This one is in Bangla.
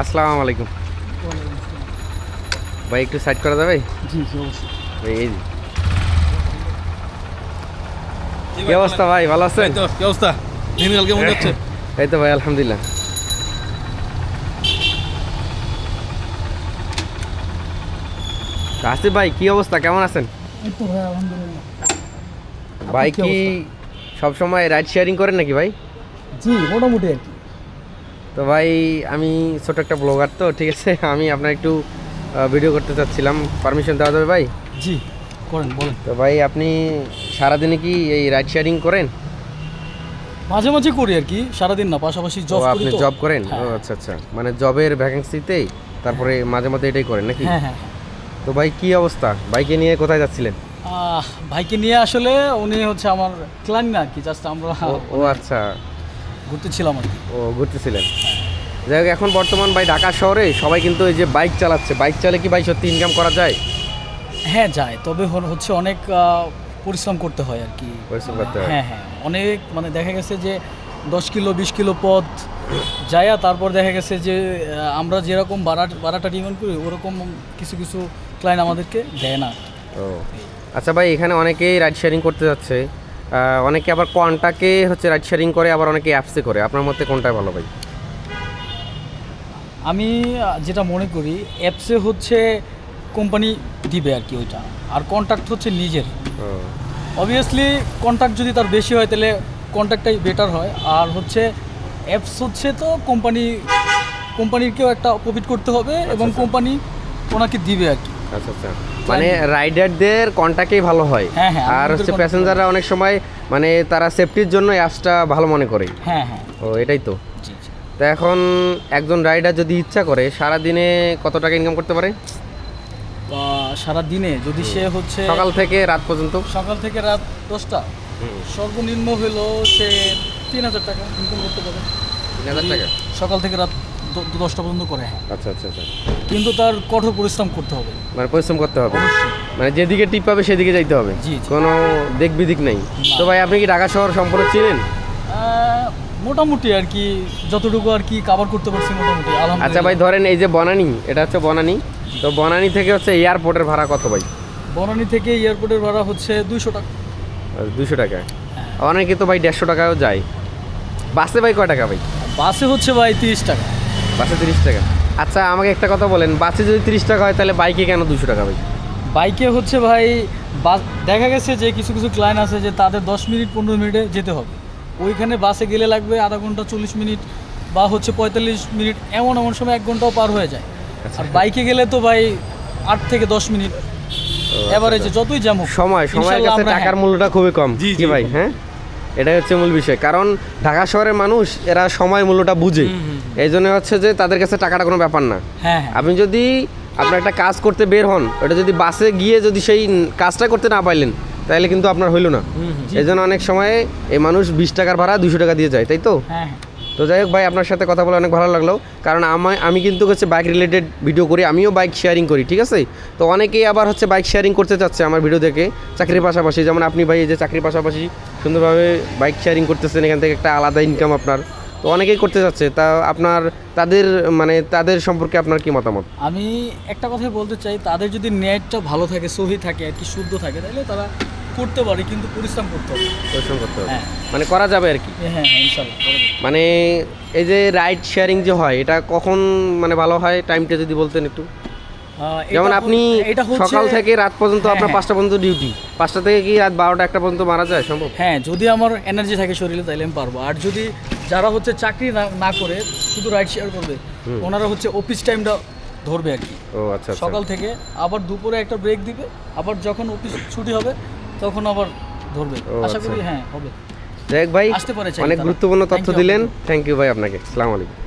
আসসালামু আলাইকুম। ভাই একটু সাইড করা যাবে? জি জি অবশ্যই। ভাই এই কি অবস্থা ভাই ভালো আছেন? তো কি অবস্থা? দিনকাল কেমন যাচ্ছে? এই তো ভাই আলহামদুলিল্লাহ। আসিফ ভাই কি অবস্থা? কেমন আছেন? ভাই কি কি সব সময় রাইড শেয়ারিং করেন নাকি ভাই? জি মোটামুটি আর কি। তো ভাই আমি ছোট একটা ব্লগার তো ঠিক আছে? আমি আপনার একটু ভিডিও করতে চাচ্ছিলাম। পারমিশন দেওয়া যাবে ভাই? জি করেন বলেন। তো ভাই আপনি সারাদিনে কি এই রাইড শেয়ারিং করেন? মাঝে মাঝে করি আর কি সারাদিন না পাশাপাশি জব করি আপনি জব করেন? ও হ্যাঁ। আচ্ছা আচ্ছা। মানে জবের ভ্যাকেন্সিতেই তারপরে মাঝে মাঝে এটাই করেন নাকি? হ্যাঁ হ্যাঁ। তো ভাই কি অবস্থা? বাইকে নিয়ে কোথায় যাচ্ছিলেন? আহ, ভাইকে নিয়ে আসলে উনি হচ্ছে আমার ক্লান না আর কি জাস্ট আমরা ও- ও আচ্ছা। ঘুরতেছিলাম আর কি। ও ঘুরতেছিলেন। যাই হোক এখন বর্তমান ভাই ঢাকা শহরে সবাই কিন্তু এই যে বাইক চালাচ্ছে। বাইক চালে কি ভাই সত্যি ইনকাম করা যায়? হ্যাঁ যায়। তবে হচ্ছে অনেক পরিশ্রম করতে হয় আর কি। পরিশ্রম করতে হয়। হ্যাঁ হ্যাঁ। অনেক মানে দেখা গেছে যে দশ কিলো বিশ কিলো পথ যায়া তারপর দেখা গেছে যে আমরা যেরকম ভাড়া ভাড়াটা ডিমান্ড করি ওরকম কিছু কিছু ক্লায়েন্ট আমাদেরকে দেয় না। ও। আচ্ছা ভাই এখানে অনেকেই রাইড শেয়ারিং করতে যাচ্ছে। অনেকে আবার কন্টাকে হচ্ছে রাইড শেয়ারিং করে আবার অনেকে অ্যাপসে করে। আপনার মতে কোনটা ভালো ভাই? আমি যেটা মনে করি অ্যাপসে হচ্ছে কোম্পানি দিবে আর কি ওইটা। আর কন্ট্যাক্ট হচ্ছে নিজের। অবভিয়াসলি কন্ট্যাক্ট যদি তার বেশি হয় তাহলে কন্ট্যাক্টটাই বেটার হয়। আর হচ্ছে অ্যাপস হচ্ছে তো কোম্পানি কোম্পানিকেও একটা প্রফিট করতে হবে এবং আচ্ছা। কোম্পানি ওনাকে দিবে আর কি। আচ্ছা আচ্ছা। মানে রাইডারদের কন্টাক্টেই ভালো হয়। হ্যাঁ, হ্যাঁ, আর হচ্ছে প্যাসেঞ্জাররা অনেক সময় মানে তারা সেফটির জন্য অ্যাপসটা ভালো মনে করে। হ্যাঁ হ্যাঁ। ও এটাই তো। জি এখন একজন রাইডার যদি ইচ্ছা করে সারা দিনে কত টাকা ইনকাম করতে পারে? বা সারা দিনে যদি সে হচ্ছে সকাল থেকে রাত পর্যন্ত? সকাল থেকে রাত দশটা। সর্বনিম্ন হলো সে তিন হাজার টাকা ইনকাম করতে পারে। তিন হাজার টাকা? সকাল থেকে রাত দশটা পর্যন্ত করে হ্যাঁ। আচ্ছা আচ্ছা আচ্ছা। কিন্তু তার কঠোর পরিশ্রম করতে হবে। মানে পরিশ্রম করতে হবে। মানে যেদিকে টিপ পাবে সেদিকে যাইতে হবে। কোনো দিক বিদিক নেই তো ভাই আপনি কি ঢাকা শহর সম্পর্কে চিনেন? মোটামুটি আর কি যতটুকু আর কি কভার করতে পারছি মোটামুটি আচ্ছা ভাই ধরেন এই যে বনানি এটা হচ্ছে বনানি। তো বনানি থেকে হচ্ছে এয়ারপোর্টের ভাড়া কত ভাই? বনানী থেকে এয়ারপোর্টের ভাড়া হচ্ছে দুইশো টাকা। দুশো টাকা। অনেকে তো ভাই দেড়শো টাকাও যায়। বাসে ভাই কয় টাকা ভাই? বাসে হচ্ছে ভাই তিরিশ টাকা। বাসে তিরিশ টাকা। আচ্ছা আমাকে একটা কথা বলেন বাসে যদি তিরিশ টাকা হয় তাহলে বাইকে কেন দুশো টাকা ভাই? বাইকে হচ্ছে ভাই বাস দেখা গেছে যে কিছু কিছু ক্লায়েন্ট আছে যে তাদের দশ মিনিট পনেরো মিনিটে যেতে হবে। ওইখানে বাসে গেলে লাগবে আধা ঘণ্টা চল্লিশ মিনিট বা হচ্ছে পঁয়তাল্লিশ মিনিট এমন এমন সময় এক ঘন্টাও পার হয়ে যায়। আচ্ছা। আর বাইকে গেলে তো ভাই আট থেকে দশ মিনিট। এভারেজে যতই যেমন সময় সময়ের কাছে টাকার মূল্যটা খুবই কম জি, জি, ভাই হ্যাঁ? এটাই হচ্ছে মূল বিষয়। কারণ ঢাকা শহরের মানুষ এরা সময় মূল্যটা বুঝে। এই জন্য হচ্ছে যে তাদের কাছে টাকাটা কোনো ব্যাপার না। হ্যাঁ হ্যাঁ। আপনি যদি আপনার একটা কাজ করতে বের হন ওটা যদি বাসে গিয়ে যদি সেই কাজটা করতে না পাইলেন তাহলে কিন্তু আপনার হইল না। এই জন্য অনেক সময় এই মানুষ বিশ টাকার ভাড়া দুশো টাকা দিয়ে যায় তাই তো? হ্যাঁ হ্যাঁ। তো যাই হোক ভাই, আপনার সাথে কথা বলে অনেক ভালো লাগল। কারণ আমি আমি কিন্তু হচ্ছে বাইক রিলেটেড ভিডিও করি, আমিও বাইক শেয়ারিং করি, ঠিক আছে? তো অনেকেই আবার হচ্ছে বাইক শেয়ারিং করতে চাচ্ছে আমার ভিডিও দেখে, চাকরির পাশাপাশি। যেমন আপনি ভাই, এই যে চাকরির পাশাপাশি সুন্দরভাবে বাইক শেয়ারিং করতেছেন, এখান থেকে একটা আলাদা ইনকাম আপনার। তো অনেকেই করতে চাচ্ছে, তা আপনার, তাদের মানে তাদের সম্পর্কে আপনার কি মতামত? আমি একটা কথাই বলতে চাই, তাদের যদি নেটটা ভালো থাকে, সহি থাকে, আর কি শুদ্ধ থাকে তাহলে তারা করতে পারে কিন্তু পরিশ্রম করতে হবে। পরিশ্রম করতে হবে। হ্যাঁ। মানে করা যাবে আর কি? হ্যাঁ হ্যাঁ ইনশাল্লাহ মানে এই যে রাইড শেয়ারিং যে হয় এটা কখন মানে ভালো হয়? টাইমটা যদি বলতেন একটু। যেমন আপনি সকাল থেকে রাত পর্যন্ত হ্যাঁ, আপনার হ্যাঁ। পাঁচটা পর্যন্ত ডিউটি পাঁচটা থেকে কি রাত বারোটা একটা পর্যন্ত মারা যায়? সম্ভব? হ্যাঁ যদি আমার এনার্জি থাকে শরীরে তাহলে আমি পারব। আর যদি যারা হচ্ছে চাকরি না না করে শুধু রাইড শেয়ার করবে ওনারা হচ্ছে অফিস টাইমটা ধরবে আর কি। ও আচ্ছা আচ্ছা। সকাল থেকে আবার দুপুরে একটা ব্রেক দিবে আবার যখন অফিস ছুটি হবে তখন আবার ধরবে। আশা করি আচ্ছা। হ্যাঁ হবে। যাই ভাই আসতে পারে অনেক গুরুত্বপূর্ণ তথ্য দিলেন। থ্যাংক ইউ ভাই আপনাকে। আসসালামু আলাইকুম।